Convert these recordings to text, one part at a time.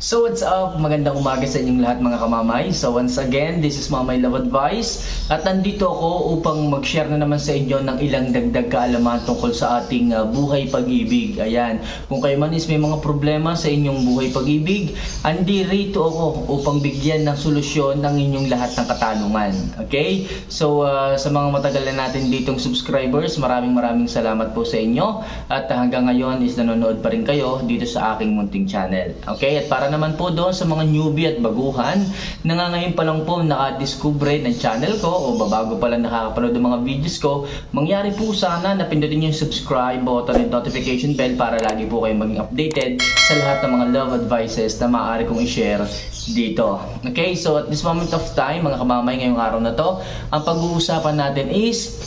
So what's up? Magandang umaga sa inyong lahat mga kamamay. So once again, this is Mamay Love Advice at nandito ako upang mag-share na naman sa inyo ng ilang dagdag kaalaman tungkol sa ating uh, buhay pag-ibig. Ayan, kung kayo man is may mga problema sa inyong buhay pag-ibig, andi rito ako upang bigyan ng solusyon ng inyong lahat ng katanungan. Okay? So uh, sa mga matagal na natin ditong subscribers, maraming maraming salamat po sa inyo at hanggang ngayon is nanonood pa rin kayo dito sa aking munting channel. Okay? At para naman po doon sa mga newbie at baguhan na nga ngayon pa lang po nakadiscover ng channel ko o babago pa lang nakakapanood ng mga videos ko, mangyari po sana na pindutin yung subscribe button and notification bell para lagi po kayong maging updated sa lahat ng mga love advices na maaari kong i-share dito. Okay, so at this moment of time, mga kamamay ngayong araw na to, ang pag-uusapan natin is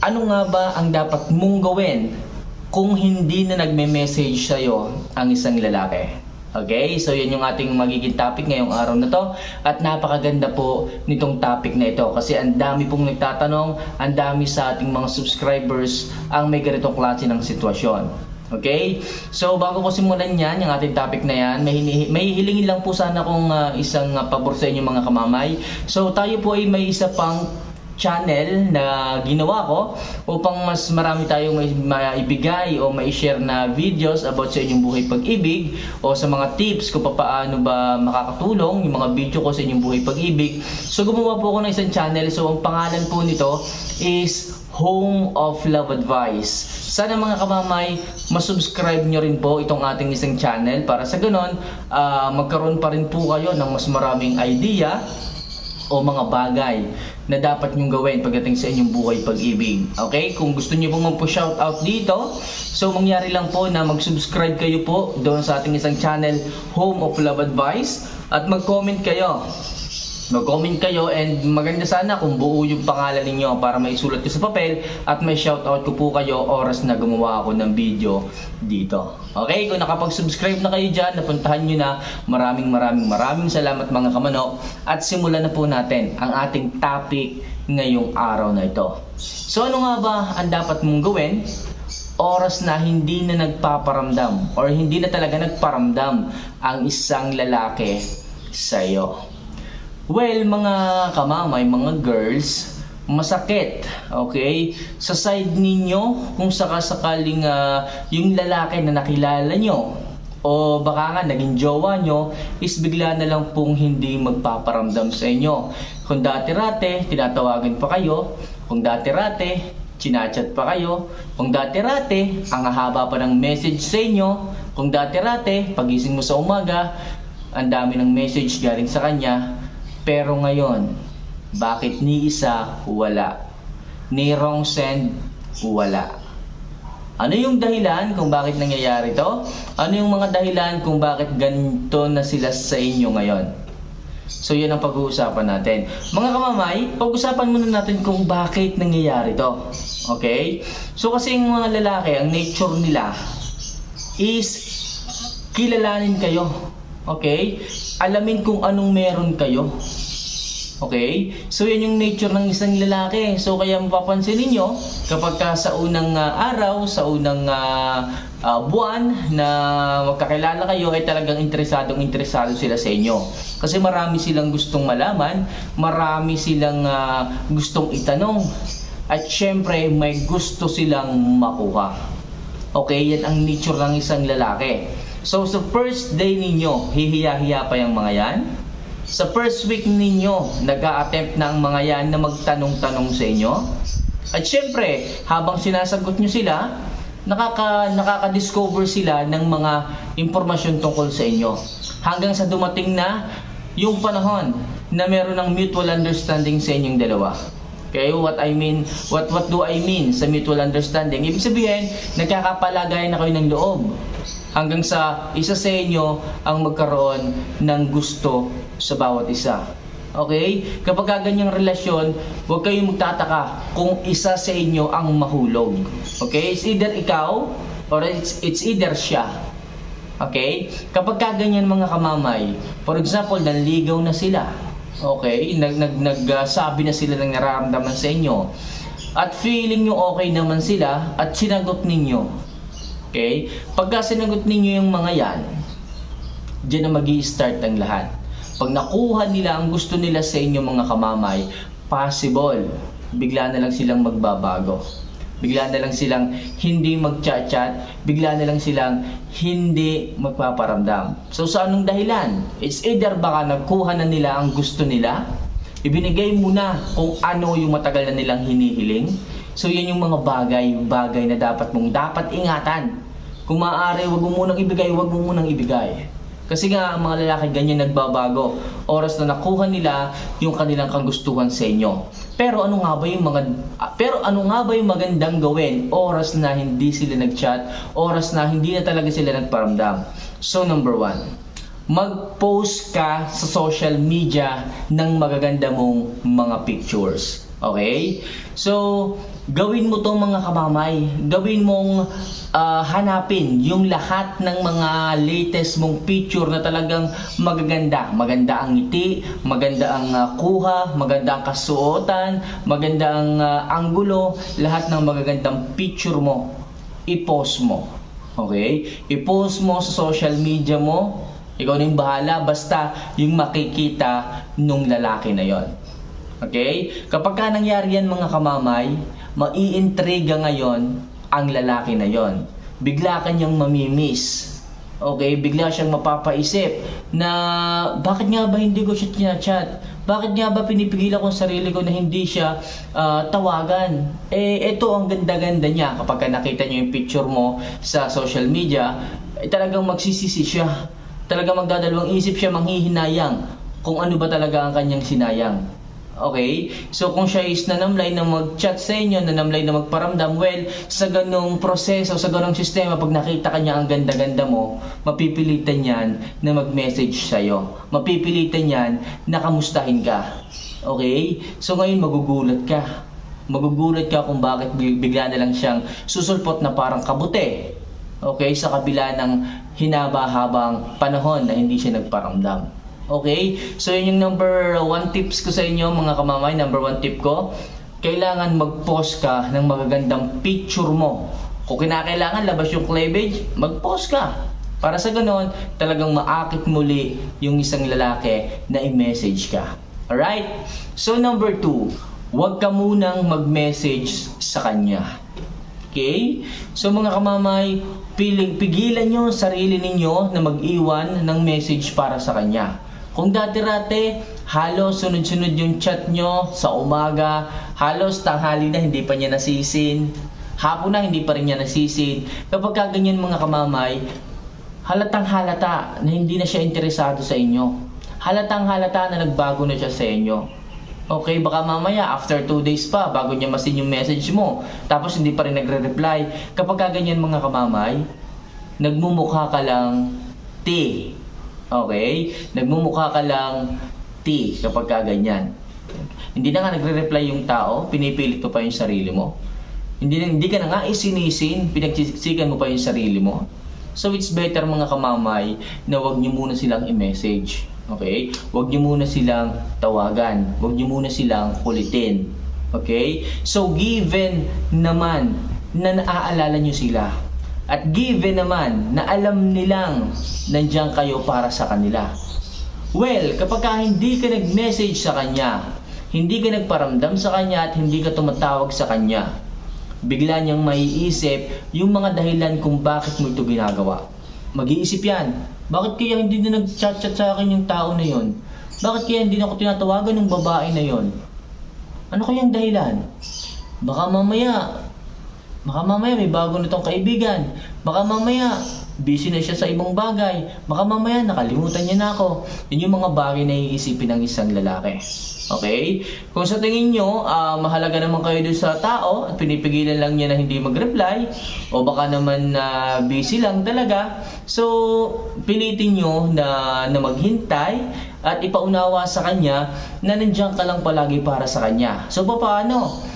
ano nga ba ang dapat mong gawin kung hindi na nagme-message sa'yo ang isang lalaki. Okay, so yun yung ating magiging topic ngayong araw na to at napakaganda po nitong topic na ito kasi ang dami pong nagtatanong, ang dami sa ating mga subscribers ang may ganitong klase ng sitwasyon. Okay? So bago ko simulan yan, yung ating topic na yan, may, may hilingin lang po sana kung ah, isang uh, pabor sa inyo mga kamamay. So tayo po ay may isa pang channel na ginawa ko upang mas marami tayong maibigay o mai-share na videos about sa inyong buhay pag-ibig o sa mga tips kung paano ba makakatulong yung mga video ko sa inyong buhay pag-ibig. So gumawa po ako ng isang channel. So ang pangalan po nito is Home of Love Advice. Sana mga kamamay, masubscribe nyo rin po itong ating isang channel para sa ganon, ah, magkaroon pa rin po kayo ng mas maraming idea o mga bagay na dapat nyong gawin pagdating sa inyong buhay pag-ibig. Okay? Kung gusto niyo pong magpo-shout out dito, so mangyari lang po na mag-subscribe kayo po doon sa ating isang channel, Home of Love Advice, at mag-comment kayo. Mag-comment kayo and maganda sana kung buo yung pangalan ninyo para maisulat ko sa papel at may shoutout ko po kayo oras na gumawa ako ng video dito. Okay, kung nakapag-subscribe na kayo dyan, napuntahan nyo na. Maraming maraming maraming salamat mga kamanok. At simulan na po natin ang ating topic ngayong araw na ito. So ano nga ba ang dapat mong gawin oras na hindi na nagpaparamdam or hindi na talaga nagparamdam ang isang lalaki sa iyo? Well, mga kamamay, mga girls, masakit, okay? Sa side ninyo, kung sakasakaling uh, yung lalaki na nakilala nyo, o baka nga naging jowa nyo, is bigla na lang pong hindi magpaparamdam sa inyo. Kung dati-rate, tinatawagan pa kayo. Kung dati-rate, chinachat pa kayo. Kung dati-rate, ang haba pa ng message sa inyo. Kung dati-rate, pagising mo sa umaga, ang dami ng message galing sa kanya. Pero ngayon, bakit ni isa wala? Ni wrong send wala. Ano yung dahilan kung bakit nangyayari to? Ano yung mga dahilan kung bakit ganito na sila sa inyo ngayon? So yun ang pag-uusapan natin. Mga kamamay, pag-usapan muna natin kung bakit nangyayari to. Okay? So kasi yung mga lalaki, ang nature nila is kilalanin kayo. Okay? Alamin kung anong meron kayo. Okay? So, yan yung nature ng isang lalaki. So, kaya mapapansin ninyo, kapag ka sa unang ah, araw, sa unang ah, ah, buwan na magkakilala kayo, ay talagang interesadong interesado sila sa inyo. Kasi marami silang gustong malaman, marami silang ah, gustong itanong, at syempre, may gusto silang makuha. Okay, yan ang nature ng isang lalaki. So, sa first day ninyo, hihiya-hiya pa yung mga yan? Sa first week ninyo, nag attempt na mga yan na magtanong-tanong sa inyo? At syempre, habang sinasagot nyo sila, nakaka, nakaka-discover sila ng mga impormasyon tungkol sa inyo. Hanggang sa dumating na yung panahon na meron ng mutual understanding sa inyong dalawa. Okay, what I mean, what what do I mean sa mutual understanding? Ibig sabihin, nagkakapalagayan na kayo ng loob hanggang sa isa sa inyo ang magkaroon ng gusto sa bawat isa. Okay? Kapag ganyang relasyon, huwag kayong magtataka kung isa sa inyo ang mahulog. Okay? It's either ikaw or it's, it's either siya. Okay? Kapag kaganyan mga kamamay, for example, nanligaw na sila. Okay? Nag, nag, nagsabi na sila ng nararamdaman sa inyo. At feeling nyo okay naman sila at sinagot ninyo. Okay? Pagka sinagot ninyo yung mga yan, Diyan na mag start ang lahat. Pag nakuha nila ang gusto nila sa inyo mga kamamay, possible, bigla na lang silang magbabago. Bigla na lang silang hindi mag-chat-chat, bigla na lang silang hindi magpaparamdam. So sa anong dahilan? It's either baka nagkuha na nila ang gusto nila, ibinigay mo na kung ano yung matagal na nilang hinihiling. So yan yung mga bagay, bagay na dapat mong dapat ingatan. Kung maaari, wag mo munang ibigay, wag mo munang ibigay. Kasi nga, ang mga lalaki ganyan nagbabago. Oras na nakuha nila yung kanilang kagustuhan sa inyo. Pero ano nga ba yung mga ah, pero ano nga ba yung magandang gawin? Oras na hindi sila nag-chat, oras na hindi na talaga sila nagparamdam. So number one, mag-post ka sa social media ng magaganda mong mga pictures. Okay? So, gawin mo tong mga kamamay. Gawin mong ah, hanapin yung lahat ng mga latest mong picture na talagang magaganda. Maganda ang ngiti, maganda ang ah, kuha, maganda ang kasuotan, maganda ang ah, anggulo, lahat ng magagandang picture mo, i-post mo. Okay? I-post mo sa social media mo. Ikaw na yung bahala. Basta yung makikita nung lalaki na yon. Okay? Kapag ka nangyari yan mga kamamay, maiintriga ngayon ang lalaki na yon. Bigla kanyang mamimiss. Okay, bigla siyang mapapaisip na bakit nga ba hindi ko siya tinachat? Bakit nga ba pinipigilan ko sarili ko na hindi siya ah, tawagan? Eh, ito ang ganda-ganda niya. Kapag ka nakita niyo yung picture mo sa social media, eh, talagang magsisisi siya. Talagang magdadalawang isip siya, manghihinayang kung ano ba talaga ang kanyang sinayang. Okay? So kung siya is nanamlay na mag-chat sa inyo, nanamlay na magparamdam, well, sa ganong proseso, sa ganong sistema, pag nakita kanya ang ganda-ganda mo, mapipilitan yan na mag-message sa'yo. Mapipilitan yan na kamustahin ka. Okay? So ngayon magugulat ka. Magugulat ka kung bakit big- bigla na lang siyang susulpot na parang kabute. Okay? Sa kabila ng hinaba-habang panahon na hindi siya nagparamdam. Okay? So, yun yung number one tips ko sa inyo, mga kamamay. Number one tip ko, kailangan mag-post ka ng magagandang picture mo. Kung kinakailangan labas yung cleavage, mag-post ka. Para sa ganon, talagang maakit muli yung isang lalaki na i-message ka. Alright? So, number two, huwag ka munang mag-message sa kanya. Okay? So mga kamamay, piling, pigilan nyo sarili ninyo na mag-iwan ng message para sa kanya. Kung dati-rate, halos sunod-sunod yung chat nyo sa umaga, halos tanghali na hindi pa niya nasisin, hapon na hindi pa rin niya nasisin. Kapag ka ganyan mga kamamay, halatang halata na hindi na siya interesado sa inyo. Halatang halata na nagbago na siya sa inyo. Okay, baka mamaya after 2 days pa bago niya masin yung message mo, tapos hindi pa rin nagre-reply. Kapag ka ganyan mga kamamay, nagmumukha ka lang T. Okay? Nagmumukha ka lang T kapag ka ganyan. Hindi na nga nagre-reply yung tao, pinipilit mo pa yung sarili mo. Hindi, hindi ka na nga isinisin, pinagsisikan mo pa yung sarili mo. So it's better mga kamamay na wag niyo muna silang i-message. Okay? Wag niyo muna silang tawagan. Wag niyo muna silang kulitin. Okay? So given naman na naaalala niyo sila at given naman na alam nilang nandiyan kayo para sa kanila. Well, kapag ka hindi ka nag-message sa kanya, hindi ka nagparamdam sa kanya at hindi ka tumatawag sa kanya, bigla niyang maiisip yung mga dahilan kung bakit mo ito ginagawa. Mag-iisip yan. Bakit kaya hindi na nag-chat-chat sa akin yung tao na yon? Bakit kaya hindi na ako tinatawagan ng babae na yon? Ano kayang dahilan? Baka mamaya, baka mamaya may bago na tong kaibigan. Baka mamaya, busy na siya sa ibang bagay. Baka mamaya nakalimutan niya na ako. Yun yung mga bagay na iisipin ng isang lalaki. Okay? Kung sa tingin nyo, ah, mahalaga naman kayo doon sa tao at pinipigilan lang niya na hindi mag-reply o baka naman na busy lang talaga. So, pilitin nyo na, na maghintay at ipaunawa sa kanya na nandiyan ka lang palagi para sa kanya. So, paano?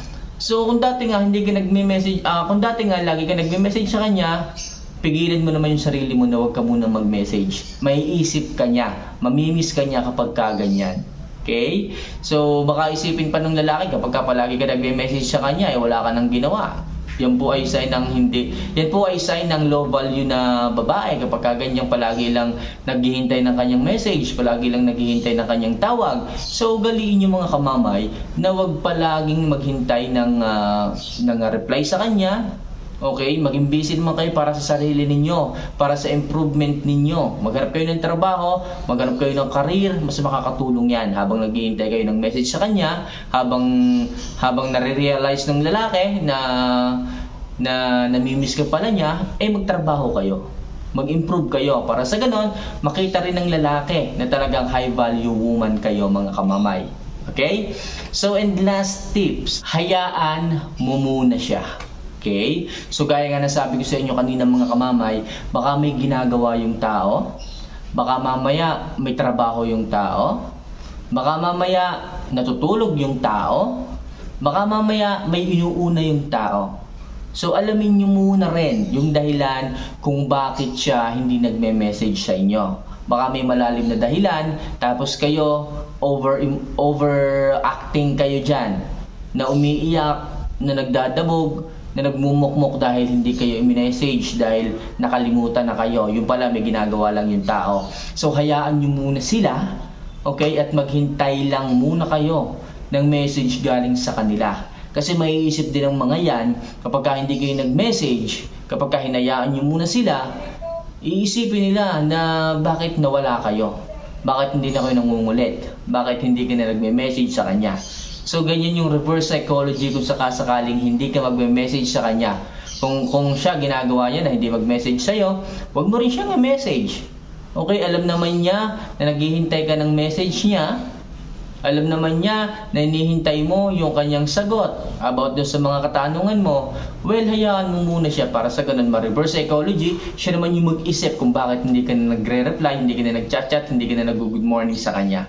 So, kung dati nga hindi ka nagme-message, ah, kung dati nga lagi ka nagme-message sa kanya, pigilan mo naman yung sarili mo na huwag ka muna mag-message. May isip ka niya, mamimiss ka niya kapag ka ganyan. Okay? So, baka isipin pa ng lalaki kapag ka palagi ka nagme-message sa kanya, eh wala ka nang ginawa. Yan po ay sign ng hindi. Yan po ay sign ng low value na babae kapag ka ganyan palagi lang naghihintay ng kanyang message, palagi lang naghihintay ng kanyang tawag. So ugaliin niyo mga kamamay na wag palaging maghintay ng ah, ng reply sa kanya. Okay, maging busy naman kayo para sa sarili ninyo, para sa improvement ninyo. Maghanap kayo ng trabaho, maghanap kayo ng career, mas makakatulong 'yan habang naghihintay kayo ng message sa kanya, habang habang nare-realize ng lalaki na na namimiss ka pala niya, eh magtrabaho kayo. Mag-improve kayo para sa ganon, makita rin ng lalaki na talagang high value woman kayo mga kamamay. Okay? So, and last tips, hayaan mo muna siya. Okay? So, gaya nga nasabi ko sa inyo kanina mga kamamay, baka may ginagawa yung tao, baka mamaya may trabaho yung tao, baka mamaya natutulog yung tao, baka mamaya may inuuna yung tao. So alamin nyo muna rin yung dahilan kung bakit siya hindi nagme-message sa inyo. Baka may malalim na dahilan, tapos kayo over overacting kayo diyan na umiiyak, na nagdadabog, na nagmumukmok dahil hindi kayo i-message dahil nakalimutan na kayo. Yung pala may ginagawa lang yung tao. So hayaan nyo muna sila, okay? At maghintay lang muna kayo ng message galing sa kanila. Kasi maiisip din ng mga yan, kapag ka hindi kayo nag-message, kapag ka hinayaan nyo muna sila, iisipin nila na bakit nawala kayo. Bakit hindi na kayo nangungulit? Bakit hindi ka na nagme-message sa kanya? So, ganyan yung reverse psychology kung sakasakaling hindi ka magme-message sa kanya. Kung, kung siya ginagawa niya na hindi mag-message sa'yo, huwag mo rin siyang message Okay, alam naman niya na naghihintay ka ng message niya, alam naman niya na hinihintay mo yung kanyang sagot about doon sa mga katanungan mo. Well, hayaan mo muna siya para sa ganun ma-reverse psychology. Siya naman yung mag-isip kung bakit hindi ka na nagre-reply, hindi ka na nag-chat-chat, hindi ka na nag-good morning sa kanya.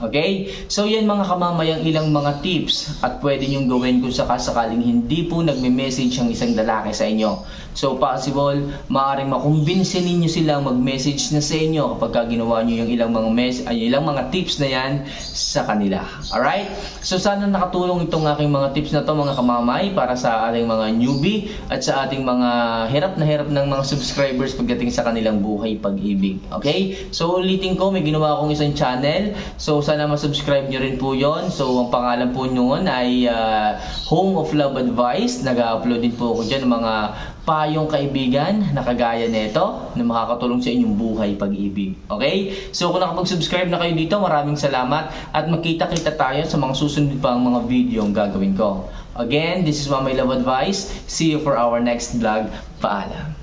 Okay? So yan mga kamamayang ilang mga tips at pwede niyong gawin kung sakasakaling hindi po nagme-message ang isang lalaki sa inyo. So possible, maaaring makumbinsin ninyo silang mag-message na sa inyo kapag ka ginawa niyo yung ilang mga mes ay, ilang mga tips na yan sa kanila. Alright? So sana nakatulong itong aking mga tips na to mga kamamay para sa ating mga newbie at sa ating mga hirap na hirap ng mga subscribers pagdating sa kanilang buhay pag-ibig. Okay? So ulitin ko, may ginawa akong isang channel. So sana ma-subscribe nyo rin po yon. So ang pangalan po noon ay ah, Home of Love Advice. Nag-upload din po ako dyan ng mga payong kaibigan na kagaya nito na makakatulong sa inyong buhay pag-ibig. Okay? So kung nakapag-subscribe na kayo dito, maraming salamat at magkita-kita tayo sa mga susunod pang mga video ang gagawin ko. Again, this is Mamay Love Advice. See you for our next vlog. Paalam.